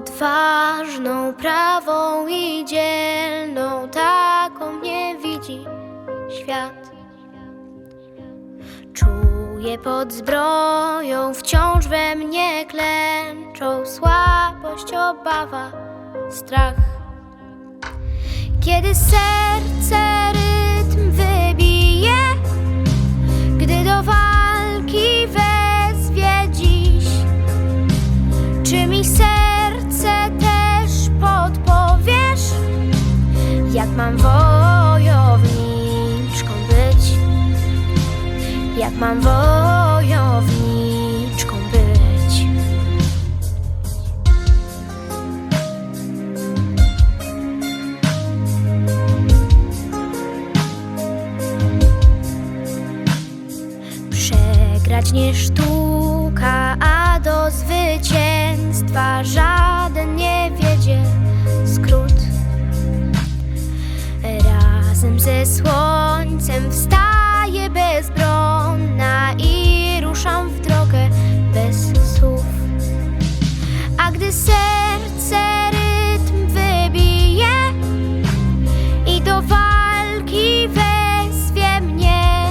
Odważną, prawą i dzielną, taką mnie widzi świat. Czuję pod zbroją, wciąż we mnie klęczą słabość, obawa, strach. Kiedy serce mam wojowniczką być? Jak mam wojowniczką być? Przegrać nie ze słońcem wstaję bezbronna i ruszam w drogę bez słów. A gdy serce rytm wybije i do walki wezwie mnie,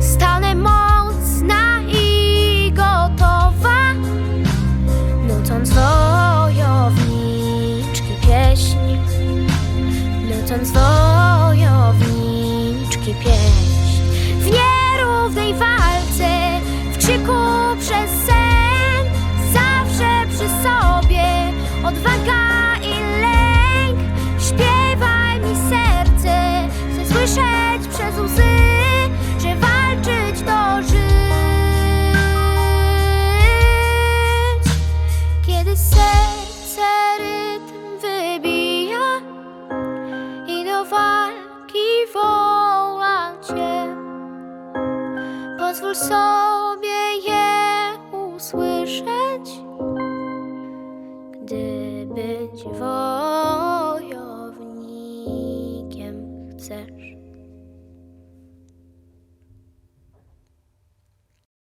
stanę mocna i gotowa, nucąc wojowniczki pieśń nucąc wojowniczki pieśń. W nierównej walce, w krzyku przez sen, zawsze przy sobie odwaga pozwól sobie je usłyszeć, gdy być wojownikiem chcesz.